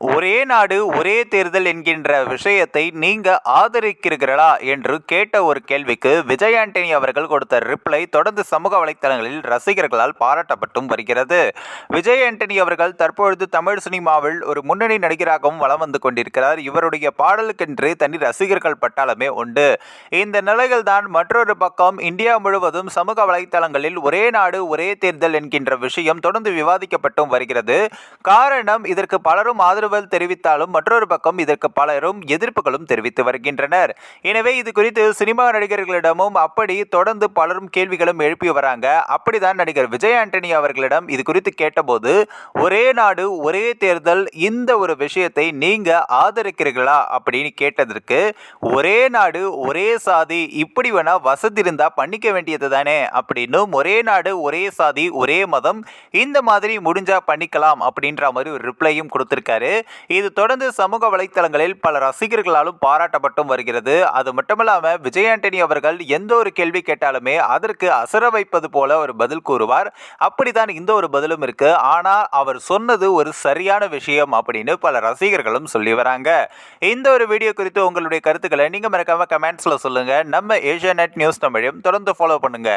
ஒரே நாடு ஒரே தேர்தல் என்கின்ற விஷயத்தை நீங்க ஆதரிக்கிறீர்களா என்று கேட்ட ஒரு கேள்விக்கு விஜய் ஆண்டனி அவர்கள் கொடுத்த ரிப்ளை தொடர்ந்து சமூக வலைத்தளங்களில் ரசிகர்களால் பாராட்டப்பட்டும் வருகிறது. விஜய் ஆண்டனி அவர்கள் தற்பொழுது தமிழ் சினிமாவில் ஒரு முன்னணி நடிகராகவும் வலம் வந்து கொண்டிருக்கிறார். இவருடைய பாடலுக்கென்று தனி ரசிகர்கள் பட்டாளமே உண்டு. இந்த நிலையில் தான் மற்றொரு பக்கம் இந்தியா முழுவதும் சமூக வலைத்தளங்களில் ஒரே நாடு ஒரே தேர்தல் என்கின்ற விஷயம் தொடர்ந்து விவாதிக்கப்பட்டும் வருகிறது. காரணம் இதற்கு பலரும் ஆதரவு தெரிவித்தாலும் மற்றொரு பக்கம் இதற்கு பலரும் எதிர்ப்புகளும் தெரிவித்து வருகின்றனர். எனவே இது குறித்து சினிமா நடிகர்களிடமும் அப்படி தொடர்ந்து பலரும் கேள்விகளும் எழுப்பி வராங்க. அப்படிதான் நடிகர் விஜய் ஆண்டனி அவர்களிடம் இது குறித்து கேட்டபோது ஒரே நாடு ஒரே தேர்தல் இந்த ஒரு விஷயத்தை நீங்க ஆதரிக்கிறீர்களா? அப்படின்னு கேட்டதற்கு ஒரே நாடு ஒரே சாதி இப்படி வேணா வசதி இருந்தா பண்ணிக்க வேண்டியது தானே? அப்படின்னும் ஒரே நாடு ஒரே சாதி ஒரே மதம் இந்த மாதிரி முடிஞ்சா பண்ணிக்கலாம் அப்படின்ற மாதிரி ஒரு ரிப்ளையும் கொடுத்திருக்காரு. இது தொடர்ந்து சமூக வலைத்தளங்களில் பல ரசிகர்களாலும் பாராட்டப்பட்டும் வருகிறது. அது மட்டுமல்லாம விஜய் ஆண்டனி அவர்கள் எந்த ஒரு கேள்வி கேட்டாலுமே அதற்கு அசர வைப்பது போல ஒரு பதில் கூறுவார். அப்படித்தான் இந்த ஒரு பதிலும் இருக்கு. ஆனால் அவர் சொன்னது ஒரு சரியான விஷயம் அப்படின்னு பல ரசிகர்களும் சொல்லி வராங்க. இந்த ஒரு வீடியோ குறித்து உங்களுடைய கருத்துக்களை நீங்க மறக்காம கமெண்ட்ஸ்ல சொல்லுங்க. நம்ம ஏஷியா நெட் நியூஸ் தமிழையும் தொடர்ந்து ஃபாலோ பண்ணுங்க.